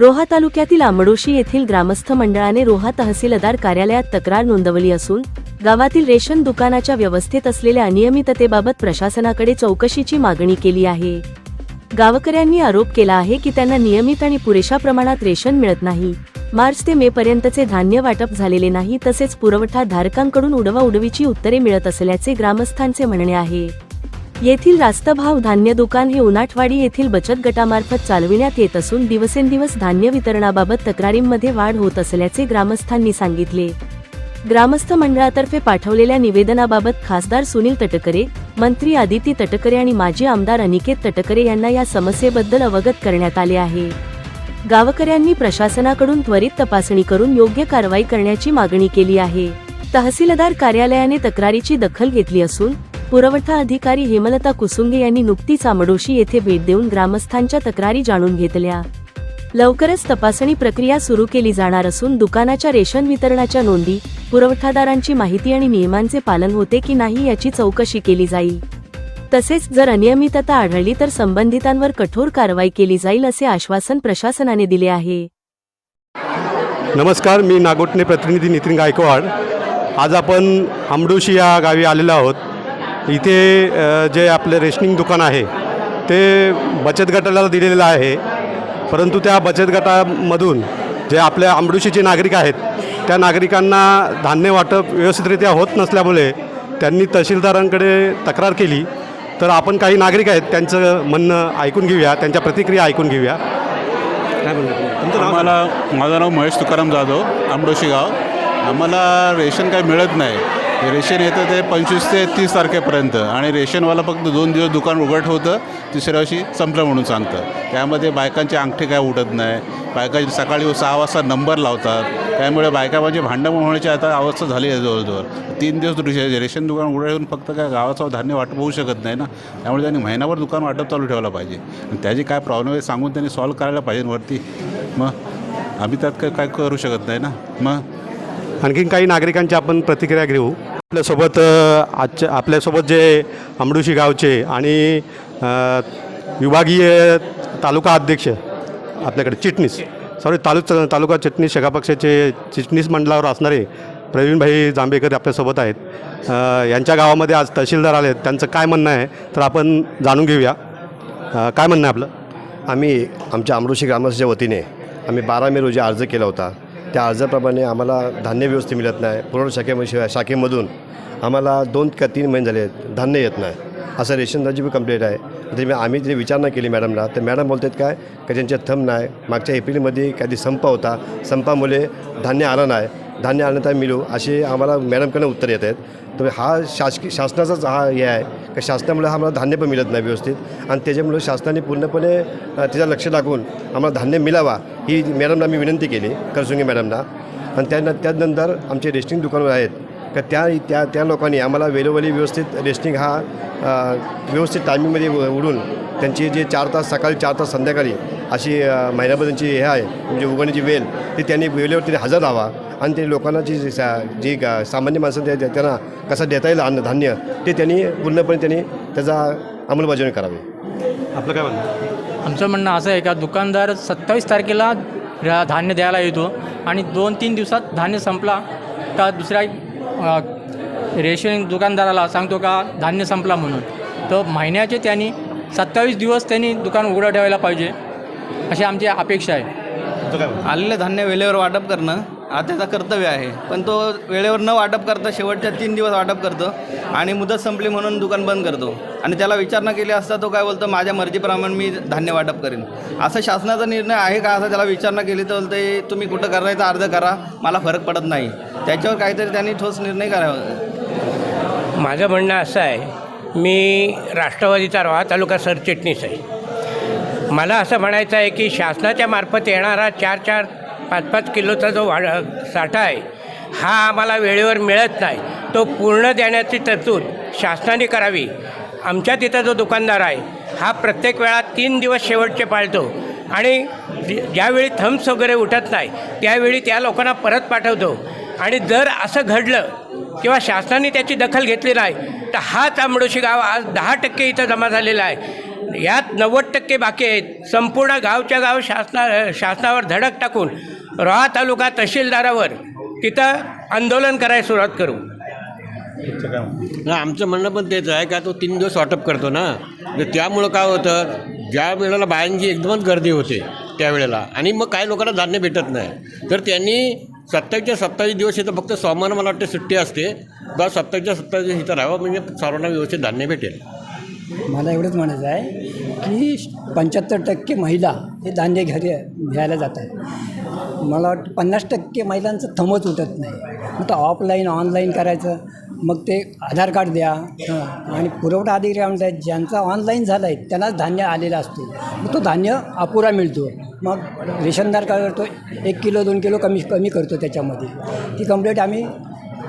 रोहा तालुक्यातील आंबडोशी येथील ग्रामस्थ मंडळाने रोहा तहसीलदार कार्यालयात तक्रार नोंदवली असून गावातील रेशन दुकानाच्या व्यवस्थेत असलेल्या अनियमिततेबाबत प्रशासनाकडे चौकशीची मागणी केली आहे. गावकऱ्यांनी आरोप केला आहे की त्यांना नियमित आणि पुरेशा प्रमाणात रेशन मिळत नाही. मार्च ते मे पर्यंतचे धान्य वाटप झालेले नाही तसेच पुरवठा धारकांकडून उडवा उडवीची उत्तरे मिळत असल्याचे ग्रामस्थांचे म्हणणे आहे. येथील रास्त भाव धान्य दुकान हे उनाटवाडी येथील बचत गटामार्फत चालविण्यात येत असून दिवसेंदिवस धान्य वितरणाबाबत तक्रारींमध्ये वाढ होत असल्याचे ग्रामस्थांनी सांगितले. ग्रामस्थ मंडळातर्फे पाठवलेल्या निवेदनाबाबत खासदार सुनील तटकरे मंत्री आदिती तटकरे आणि माजी आमदार अनिकेत तटकरे यांना या समस्येबद्दल अवगत करण्यात आले आहे. गावकऱ्यांनी प्रशासनाकडून त्वरित तपासणी करून योग्य कारवाई करण्याची मागणी केली आहे. तहसीलदार कार्यालयाने तक्रारीची दखल घेतली असून पुरवठा अधिकारी हेमलता कुसुंगे यांनी नुकतीच आमडोशी येथे भेट देऊन ग्रामस्थांच्या तक्रारी जाणून घेतल्या. लवकरच तपासणी प्रक्रिया सुरू केली जाणार असून दुकानाच्या रेशन वितरणाच्या नोंदी पुरवठादारांची माहिती आणि नियमांचे पालन होते की नाही याची चौकशी केली जाईल. तसेच जर अनियमितता आढळली तर संबंधितांवर कठोर कारवाई केली जाईल असे आश्वासन प्रशासनाने दिले आहे. नमस्कार मी नागोटणे प्रतिनिधी नितीन गायकवाड. आज आपण आमडोशी या गावी आलेलो आहोत. इथे जे आपले रेशनिंग दुकान आहे ते बचत गटाला दिलेलं आहे. परंतु त्या बचत गटामधून जे आपल्या आमडोशीचे नागरिक आहेत त्या नागरिकांना धान्य वाटप व्यवस्थितरित्या होत नसल्यामुळे त्यांनी तहसीलदारांकडे तक्रार केली. तर आपण काही नागरिक आहेत त्यांचं म्हणणं ऐकून घेऊया त्यांच्या प्रतिक्रिया ऐकून घेऊया. काय म्हणतात तुमचं नाव माझं नाव महेश तुकाराम जाधव आंबडोशी गाव. आम्हाला रेशन काही मिळत नाही. रेशन येतं ते पंचवीस ते तीस तारखेपर्यंत. आणि रेशनवाला फक्त दोन दिवस दुकान उघड होतं तिसऱ्या दिवशी संपलं म्हणून सांगतं त्यामध्ये बायकांचे अंगठे काय उठत नाही बायका सकाळी सहा वाजता नंबर लावतात. त्यामुळे बायका म्हणजे भांडण होण्याची आता अवस्था झाली आहे जवळजवळ. तीन दिवस रेशन रेशन दुकान उघड येऊन फक्त काय गावाचं धान्य वाटप होऊ शकत नाही ना? त्यामुळे त्यांनी महिनाभर दुकान वाटप चालू ठेवायला पाहिजे. आणि त्याची काय प्रॉब्लेम आहे सांगून त्यांनी सॉल्व्ह करायला पाहिजे वरती. मग आम्ही त्यात काय काय करू शकत नाही ना? मग? आणखीन काही नागरिकांची आपण प्रतिक्रिया घेऊ. आपल्यासोबत आजच्या आपल्यासोबत जे अमडुशी गावचे आणि विभागीय तालुका अध्यक्ष आपल्याकडे चिटणीस सॉरी तालु तालुका चिटणीस शेका पक्षाचे चिटणीस मंडळावर असणारे प्रवीणभाई जांभेकर आपल्यासोबत आहेत. यांच्या गावामध्ये आज तहसीलदार आले त्यांचं काय म्हणणं आहे तर आपण जाणून घेऊया. काय म्हणणं आहे आपलं? आम्ही आमच्या अमृषी ग्रामस्थाच्या वतीने आम्ही बारा मे रोजी अर्ज केला होता. त्या अर्जाप्रमाणे आम्हाला धान्य व्यवस्थित मिळत नाही. पुरवठा शाखेशिवाय शाखेमधून आम्हाला दोन का तीन महिने झाले आहेत, धान्य येत नाही. असं रेशनदारची बी कंप्लेंट आहे. तर मी आम्ही तिथे विचारणा केली मॅडमला तर मॅडम बोलतात काय का ज्यांच्या थंब नाही. मागच्या एप्रिलमध्ये काही संप होता. संपामुळे धान्य आलं नाही. धान्य आणता मिळू. असे आम्हाला मॅडमकडनं उत्तर येत आहेत. तर हा शासकीय शासनाचाच हा हे आहे. का शासनामुळे आम्हाला धान्य पण मिळत नाही व्यवस्थित. आणि त्याच्यामुळे शासनाने पूर्णपणे त्याचं लक्ष टाकून आम्हाला धान्य मिळावा ही मॅडमला मी विनंती केली करसुंगी मॅडमला. आणि त्या त्यानंतर आमचे रेस्टिंग दुकानं आहेत का त्या त्या त्या लोकांनी आम्हाला वेळोवेळी व्यवस्थित रेस्टिंग हा व्यवस्थित टायमिंगमध्ये उ- उडून त्यांची जे चार तास सकाळी चार तास संध्याकाळी अशी अ, महिन्याभर त्यांची हे आहे म्हणजे उघडण्याची वेळ ती त्यांनी वेळेवर त्यांनी हजर राहावा आणि ते लोकांना जी जी सा- जी गा- सामान्य माणसं त्या- त्या- त्यांना कसं देता येईल अन्न धान्य ते त्यांनी पूर्णपणे त्यांनी त्याचा अंमलबजावणी करावी आपलं काय म्हणणं? आमचं म्हणणं असं आहे का दुकानदार सत्तावीस तारखेला धान्य द्यायला येतो आणि दोन तीन दिवसात धान्य संपला का दुसऱ्या रेशन दुकानदाराला सांगतो का धान्य संपला म्हणून. तर महिन्याचे त्यांनी सत्तावीस दिवस त्यांनी दुकान उघडं ठेवायला पाहिजे अशी आमची अपेक्षा आहे. आलेलं धान्य वेळेवर वाटप करणं हा त्याचा कर्तव्य आहे. पण तो वेळेवर न वाटप करता शेवटच्या तीन दिवस वाटप करतो आणि मुदत संपली म्हणून दुकान बंद करतो. आणि त्याला विचारणा केली असता तो काय बोलतो माझ्या मर्जीप्रमाणे मी धान्य वाटप करेन. असा शासनाचा निर्णय आहे का? असं त्याला विचारणा केली तर बोलते तुम्ही कुठं करायचा अर्ज करा. मला फरक पडत नाही. त्याच्यावर काहीतरी त्यांनी ठोस निर्णय करावा. माझं म्हणणं असं आहे मी राष्ट्रवादीचा रोहा तालुका सरचिटणीस आहे. मला असं म्हणायचं आहे की शासनाच्या मार्फत येणारा चार चार पाच पाच किलोचा जो वाढ साठा आहे हा आम्हाला वेळेवर मिळत नाही. तो पूर्ण देण्याची तरतूद शासनाने करावी. आमच्या तिथं जो दुकानदार आहे हा प्रत्येक वेळा तीन दिवस शेवटचे पाळतो. आणि ज्यावेळी थम्स वगैरे उठत नाही त्यावेळी त्या लोकांना परत पाठवतो. आणि जर असं घडलं किंवा शासनाने त्याची दखल घेतली नाही तर हाच आंबडोशी गाव आज दहा टक्के इथं जमा झालेला आहे. यात नव्वद टक्के बाकी आहेत. संपूर्ण गावच्या गाव शासना शासनावर धडक टाकून रोहा तालुका तहसीलदारावर तिथं आंदोलन करायला सुरुवात करू. ना आमचं म्हणणं पण तेच आहे का तो तीन दिवस वाटप करतो ना. तर त्यामुळं काय होतं ज्या वेळेला बायांची एकदमच गर्दी होते त्यावेळेला आणि मग काही लोकांना धान्य भेटत नाही. तर त्यांनी सत्तावीसच्या सत्तावीस दिवस इथं फक्त सोमवार मला वाटतं सुट्टी असते. बा सत्तावीसच्या सत्तावीस दिवस इथं राहावं म्हणजे सर्वांना व्यवस्थित धान्य भेटेल. मला एवढंच म्हणायचं आहे की पंच्याहत्तर टक्के महिला हे धान्य घरी घ्यायला जातात मला वाटतं पन्नास टक्के महिलांचं थमच उठत नाही. मग तर ऑफलाईन ऑनलाईन करायचं. मग ते आधार कार्ड द्या. आणि पुरवठा अधिकारी म्हणतात ज्यांचा ऑनलाईन झाला आहे त्यांनाच धान्य आलेला असतो. मग तो धान्य अपुरा मिळतो. मग रेशनदार काय करतो? एक किलो दोन किलो कमी कमी करतो त्याच्यामध्ये. ती कंप्लेंट आम्ही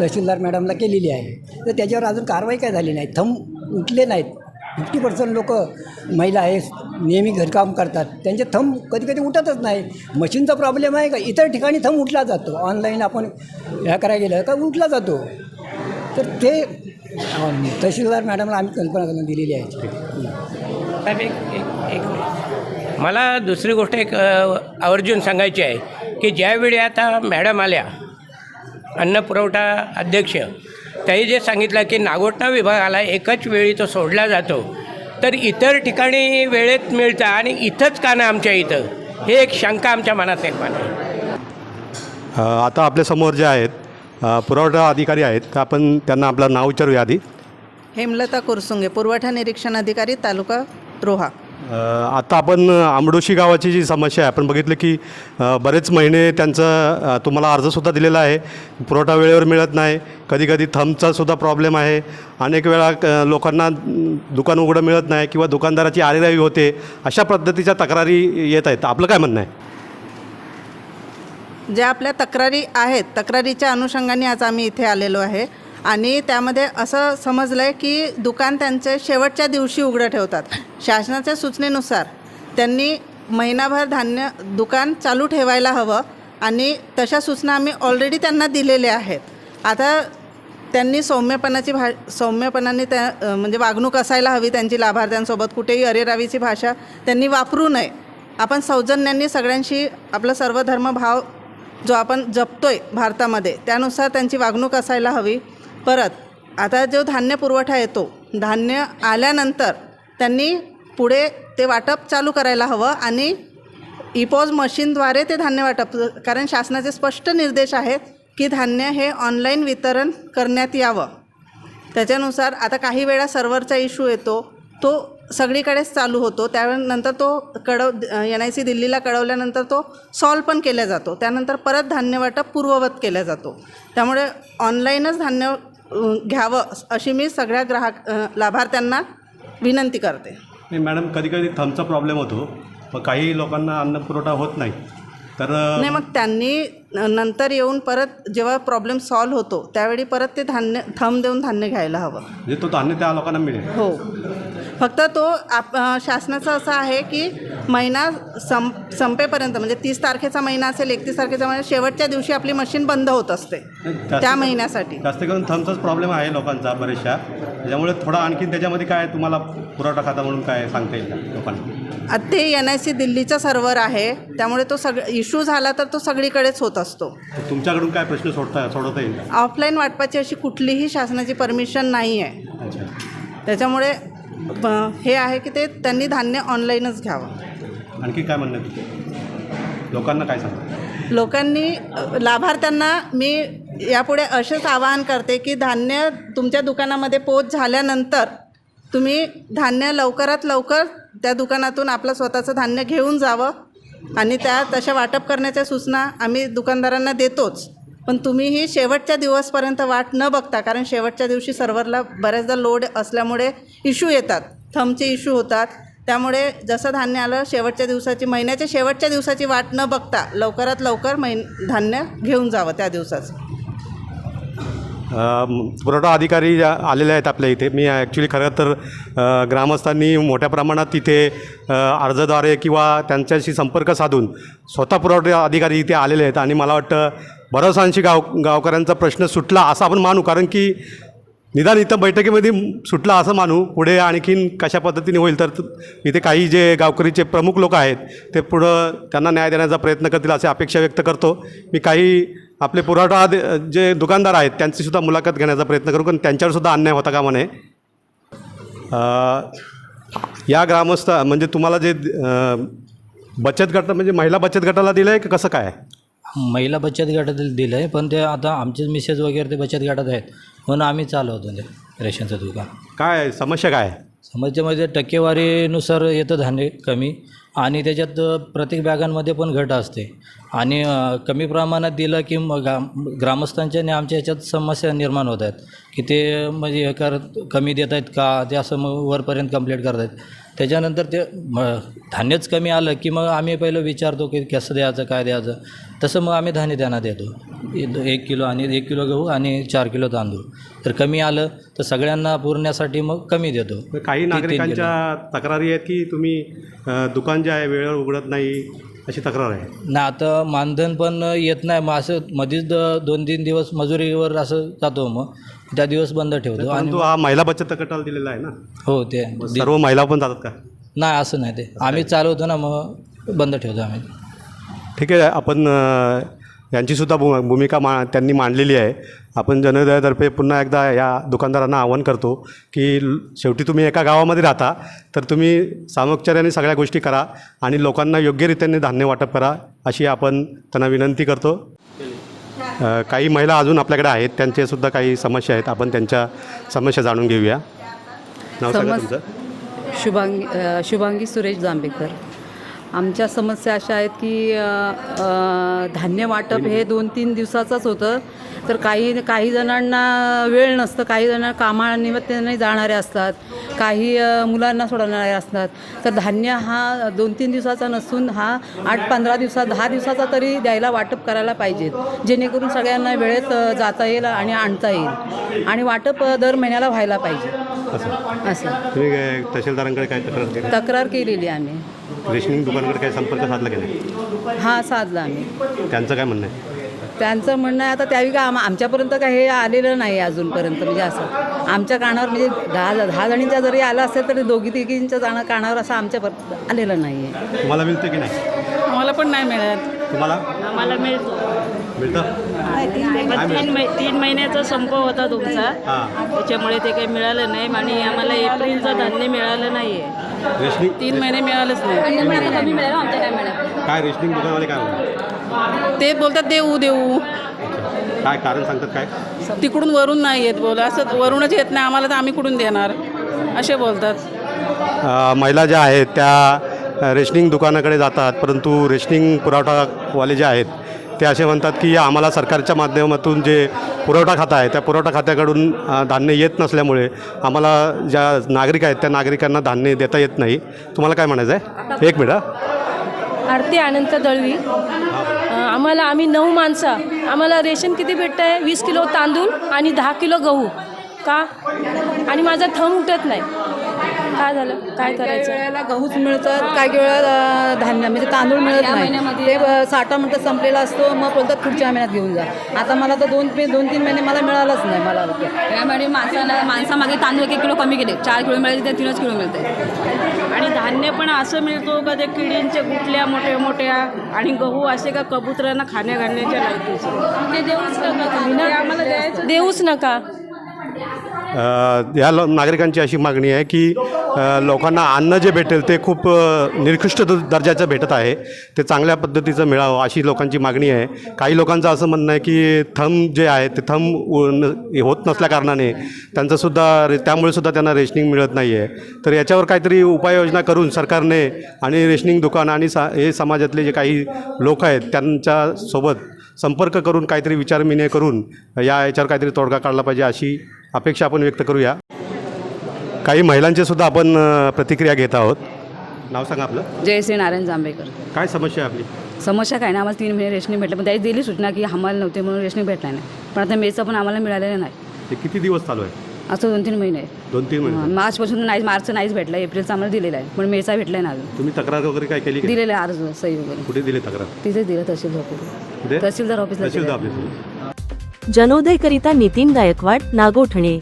तहसीलदार मॅडमला केलेली आहे. तर त्याच्यावर अजून कारवाई काय झाली नाही? थंब उठले नाहीत. फिफ्टी पर्सेंट लोक महिला आहे नेहमी घरकाम करतात. त्यांचे थंब कधी कधी उठतच नाही. मशीनचा प्रॉब्लेम आहे का? इतर ठिकाणी थंब उठला जातो. ऑनलाईन आपण ह्या करायला गेलं का? उठला जातो. तर ते तहसीलदार मॅडमला आम्ही कल्पना करून दिलेली आहे. एक एक एक मला दुसरी गोष्ट एक आवर्जून सांगायची आहे की ज्यावेळी आता मॅडम आल्या अन्न पुरवठा अध्यक्ष त्यांनी जे सांगितलं की नागोठणा विभागाला एकच वेळी तो सोडला जातो तर इतर ठिकाणी वेळेत मिळतं आणि इथंच का नाही आमच्या इथं? हे एक शंका आमच्या मनात निर्माण आहे आता आपल्यासमोर जे आहेत पुरवठा अधिकारी आहेत तर आपण त्यांना आपलं नाव विचारूया आधी. हेमलता कुरसुंगे पुरवठा निरीक्षण अधिकारी तालुका रोहा. आता आपण आंबडोशी गावाची जी समस्या आहे आपण बघितलं की बरेच महिने त्यांचं तुम्हाला अर्जसुद्धा दिलेला आहे. पुरवठा वेळेवर मिळत नाही. कधीकधी थंबचा सुद्धा प्रॉब्लेम आहे. अनेक वेळा लोकांना दुकान उघडं मिळत नाही किंवा दुकानदाराची आरेरावी होते. अशा पद्धतीच्या तक्रारी येत आहेत. आपलं काय म्हणणं आहे? ज्या आपल्या तक्रारी आहेत तक्रारीच्या अनुषंगाने आज आम्ही इथे आलेलो आहे. आणि त्यामध्ये असं समजलं आहे की दुकान त्यांचे शेवटच्या दिवशी उघडं ठेवतात. शासनाच्या सूचनेनुसार त्यांनी महिनाभर धान्य दुकान चालू ठेवायला हवं आणि तशा सूचना आम्ही ऑलरेडी त्यांना दिलेल्या आहेत. आता त्यांनी सौम्यपणाची भा सौम्यपणाने त्या म्हणजे वागणूक असायला हवी त्यांची लाभार्थ्यांसोबत. कुठेही अरेरावीची भाषा त्यांनी वापरू नये. आपण सौजन्यांनी सगळ्यांशी आपला सर्वधर्मभाव जो आपण जपतोय भारतामध्ये त्यानुसार त्यांची वागणूक असायला हवी. परत. आता जो धान्य पुरवठा येतो धान्य आल्यानंतर त्यांनी पुढे ते वाटप चालू करायला हवं आणि इपॉज मशीनद्वारे ते धान्य वाटप कारण शासनाचे स्पष्ट निर्देश आहेत की धान्य हे ऑनलाईन वितरण करण्यात यावं. त्याच्यानुसार आता काही वेळा सर्व्हरचा इश्यू येतो तो सगळीकडेच चालू होतो. त्यानंतर तो कळव एन आय सी दिल्लीला कळवल्यानंतर तो सॉल्व पण केला जातो. त्यानंतर परत धान्य वाटप पूर्ववत केला जातो. त्यामुळे ऑनलाईनच धान्य घ्यावं अशी मी सगळ्या ग्राहक लाभार्थ्यांना विनंती करते. नाही मॅडम कधी कधी थंबचा प्रॉब्लेम होतो. मग काही लोकांना अन्न पुरवठा होत नाही. तर नाही मग त्यांनी नंतर येऊन परत जेव्हा प्रॉब्लेम सॉल्व होतो त्यावेळी परत ते धान्य थंब देऊन धान्य घ्यायला हवं. म्हणजे तो धान्य त्या लोकांना मिळेल. हो. फक्त तो आप शासनाचं असं आहे की महिना सं संपेपर्यंत म्हणजे तीस तारखेचा महिना असेल एकतीस तारखेचा महिना शेवटच्या दिवशी आपली मशीन बंद होत असते. त्या महिन्यासाठी. जास्त करून थंबचाच प्रॉब्लेम आहे लोकांचा बरेचशा. त्याच्यामुळे थोडा आणखीन त्याच्यामध्ये काय तुम्हाला पुरवठा खाता म्हणून काय सांगता येईल लोकांना? आता ते एन आय सी दिल्लीचा सर्व्हर आहे. त्यामुळे तो सग इश्यू झाला तर तो सगळीकडेच होत असतो. तुमच्याकडून काय प्रश्न सोडता सोडवता येईल ऑफलाईन वाटपाची अशी कुठलीही शासनाची परमिशन नाही आहे त्याच्यामुळे हे आहे की ते त्यांनी धान्य ऑनलाईनच घ्यावं. आणखी काय म्हणणं तुझं लोकांना काय सांगा लोकांनी लाभार्थ्यांना मी यापुढे असेच आवाहन करते की धान्य तुमच्या दुकानामध्ये पोच झाल्यानंतर तुम्ही धान्य लवकरात लवकर त्या दुकानातून आपलं स्वतःचं धान्य घेऊन जावं आणि त्या तशा वाटप करण्याच्या सूचना आम्ही दुकानदारांना देतोच. पण तुम्हीही शेवटच्या दिवसपर्यंत वाट न बघता कारण शेवटच्या दिवशी सर्व्हरला बऱ्याचदा लोड असल्यामुळे इश्यू येतात. थमचे इश्यू होतात. त्यामुळे जसं धान्य आलं शेवटच्या दिवसाची महिन्याच्या शेवटच्या दिवसाची वाट न बघता लवकरात लवकर महिन धान्य घेऊन जावं त्या दिवसाचं. पुरवठा अधिकारी आलेले आहेत आपल्या इथे मी ॲक्च्युली खरं तर ग्रामस्थांनी मोठ्या प्रमाणात तिथे अर्जद्वारे किंवा त्यांच्याशी संपर्क साधून स्वतः पुरवठा अधिकारी इथे आलेले आहेत. आणि मला वाटतं बरंच अंशी गाव गावकऱ्यांचा प्रश्न सुटला असं आपण मानू. कारण की निदान इथं बैठकीमध्ये सुटला असं मानू. पुढे आणखीन कशा पद्धतीने होईल तर इथे काही जे गावकरीचे प्रमुख लोक आहेत ते पुढं त्यांना न्याय देण्याचा प्रयत्न करतील अशी अपेक्षा व्यक्त करतो. मी काही आपले पुरवठा जे दुकानदार आहेत त्यांचीसुद्धा मुलाखत घेण्याचा प्रयत्न करू कारण त्यांच्यावरसुद्धा अन्याय होता का म्हणे? या ग्रामस्थ म्हणजे तुम्हाला जे बचत गट म्हणजे महिला बचत गटाला दिलं आहे की कसं काय? महिला बचत गटातील दिलं आहे पण ते आता आमचे मिसेस वगैरे ते बचत गटात आहेत. म्हणून आम्ही चालवतो ते रेशनचं दुकान. काय? समस्या काय? आहे समजच्यामध्ये टक्केवारीनुसार येतं धान्य कमी आणि त्याच्यात प्रत्येक बॅगांमध्ये पण घट असते. आणि कमी प्रमाणात दिलं की मग ग्रामस्थांच्या आणि आमच्या ह्याच्यात समस्या निर्माण होत आहेत. की ते म्हणजे हे करत कमी देत आहेत का? ते असं मग वरपर्यंत कंप्लीट करत आहेत. त्याच्यानंतर ते म धान्यच कमी आलं की मग आम्ही पहिलं विचारतो की कसं द्यायचं काय द्यायचं? तसं मग आम्ही धान्य त्यांना देतो. एक किलो आणि एक किलो गहू आणि चार किलो तांदूळ. तर कमी आलं तर सगळ्यांना पुरण्यासाठी मग कमी देतो. काही नागरिकांच्या तक्रारी आहेत की तुम्ही दुकान जे आहे वेळेवर उघडत नाही अशी तक्रार आहे? ना आता मानधन पण येत नाही. मग असं मध्येच द दोन तीन दिवस मजुरीवर असं जातो मग. त्या दिवस बंद ठेवतो आणि परंतु हा महिला बचत गटाला दिलेला आहे ना? हो ते सर्व महिला पण जातात का? नाही असं नाही ते. आम्ही चालवतो ना मग बंद ठेवतो आम्ही. ठीक आहे आपण अ, यांचीसुद्धा भू भूमिका मा त्यांनी मांडलेली आहे. आपण जनोदयातर्फे पुन्हा एकदा या दुकानदारांना आवाहन करतो की ल- शेवटी तुम्ही एका गावामध्ये राहता तर तुम्ही सामोपचाराने सगळ्या गोष्टी करा आणि लोकांना योग्यरित्याने धान्य वाटप करा अशी आपण त्यांना विनंती करतो. काही महिला अजून आपल्याकडे आहेत त्यांच्यासुद्धा काही समस्या आहेत. आपण त्यांच्या समस्या जाणून घेऊया. नाव सांगा समस- तुमचं. शुभांगी अ, शुभांगी सुरेश जांभेकर. आमच्या समस्या अशा आहेत की अ, अ, धान्य वाटप हे दोन तीन दिवसाचंच होतं. तर काही काही जणांना वेळ नसतं काही जण कामानिमित्ताने जाणारे असतात काही मुलांना सोडणारे असतात. तर धान्य हा दोन तीन दिवसाचा नसून हा आठ पंधरा दिवसा दहा दिवसाचा तरी द्यायला वाटप करायला पाहिजेत जेणेकरून सगळ्यांना वेळेत जाता येईल आणि आणता येईल आणि वाटप दर महिन्याला व्हायला पाहिजे. असं. असं. तुम्ही काय तहसीलदारांकडे काय तक्रार केली? तक्रार केलेली आम्ही. रेशनिंग दुकानाकडे काय संपर्क साधला की नाही? हा साधला आम्ही. त्यांचं काय म्हणणं आहे? त्यांचं म्हणणं आहे आता त्यावेळी का आम आमच्यापर्यंत काय हे आलेलं नाही अजूनपर्यंत म्हणजे असं. आमच्या कानावर म्हणजे दहा दहा जणींच्या जरी आलं असेल तरी दोघी तिघींच्या जाणं कानावर असं आमच्यापर्यंत आलेलं नाही आहे. तुम्हाला मिळतं की नाही? आम्हाला पण नाही मिळत. तुम्हाला? आम्हाला मिळतो. मिळतं? पण तीन मै तीन महिन्याचा संप होता तुमचा. हां. त्याच्यामुळे ते काही मिळालं नाही आणि आम्हाला एप्रिलचं धान्य मिळालं नाही आहे रेशनिंग? तीन महिने मिळालंच नाही. कमी मिळालं आमच्या काय मिळालं काय रेशनिंग दुकानवाले काय म्हणतात? ते बोलतात देऊ देऊ. काय कारण सांगतात काय? तिकडून वरून नाही येत बोल असं वरूनच येत नाही. आम्हाला तर आम्ही कुठून देणार? असे बोलतात. महिला ज्या आहेत त्या रेशनिंग दुकानाकडे जातात परंतु रेशनिंग पुरवठावाले जे आहेत ते असे म्हणतात की आम्हाला सरकारच्या माध्यमातून जे पुरवठा खाता आहे त्या पुरवठा खात्याकडून धान्य येत नसल्यामुळे आम्हाला ज्या नागरिक आहेत त्या नागरिकांना धान्य देता येत नाही. तुम्हाला काय म्हणायचं आहे एक मिनिट. आरती अनंत दळवी. आम्हाला आम्ही नऊ माणसं. आम्हाला रेशन किती भेटतं आहे वीस किलो तांदूळ आणि दहा किलो गहू. का? आणि माझा थंब उठत नाही. काय झालं? काय काही करायचं? वेळेला गहूच मिळतात काही वेळेला अ, धान्य म्हणजे तांदूळ मिळत नाही. ते अ, साठा म्हणतात संपलेला असतो मग बोलतात पुढच्या महिन्यात घेऊन जा. आता मला तर दोन पे दोन तीन महिने मला मिळालंच नाही मला यामध्ये माणसाला माणसामागे तांदूळ एक एक किलो कमी केले. चार किलो मिळाले ते तीनच किलो मिळते. आणि धान्य पण असं मिळतो का ते किडींच्या गुटल्या मोठ्या मोठ्या आणि गहू असे का कबुतरांना खाण्या घालण्याच्या लायकीचे? ते देऊच नका. आम्हाला द्यायचं देऊच नका. या नागरिकांची अशी मागणी आहे की लोकांना अन्न जे भेटेल ते खूप निकृष्ट द- दर्जाचं भेटत आहे. ते चांगल्या पद्धतीचं मिळावं अशी लोकांची मागणी आहे. काही लोकांचं असं म्हणणं आहे की थंब जे आहे ते थंब न- हे होत नसल्याकारणाने त्यांचंसुद्धा रे त्यामुळे सुद्धा त्यांना रेशनिंग मिळत नाही आहे तर याच्यावर काहीतरी उपाययोजना करून सरकारने आणि रेशनिंग दुकान आणि सा हे समाजातले जे काही लोक आहेत त्यांच्यासोबत संपर्क करून काहीतरी विचारविनिमय करून या याच्यावर काहीतरी तोडगा काढला पाहिजे अशी अपेक्षा आपण व्यक्त करूया. काही महिलांचे सुद्धा आपण प्रतिक्रिया घेत आहोत. नाव सांगा आपलं. जयश्री नारायण जांभेकर. काय समस्या आहे आपली? समस्या काय ना आम्हाला तीन महिने रेशनिंग भेटलं पण त्याची दिली सूचना की आम्हाला नव्हते म्हणून रेशनिंग भेटला नाही. पण आता मेचं पण आम्हाला मिळालेलं नाही. ते किती दिवस चालू आहे? असं दोन तीन महिने आहे. दोन तीन महिने. मार्चपासून नाही मार्च नाहीच भेटला एप्रिलचा आम्हाला दिलेला आहे पण मेचा भेटला नाही अजून. तुम्ही तक्रार वगैरे काय केली का? दिलेला आहे अर्ज सही वगैरे. कुठे दिली तक्रार? तिथे दिलं तहसील ऑफिस कुठे? तहसीलदार ऑफिसला तहसीलदार. ऑफिस जनोदयकरिता नितीन गायकवाड नागोठणे.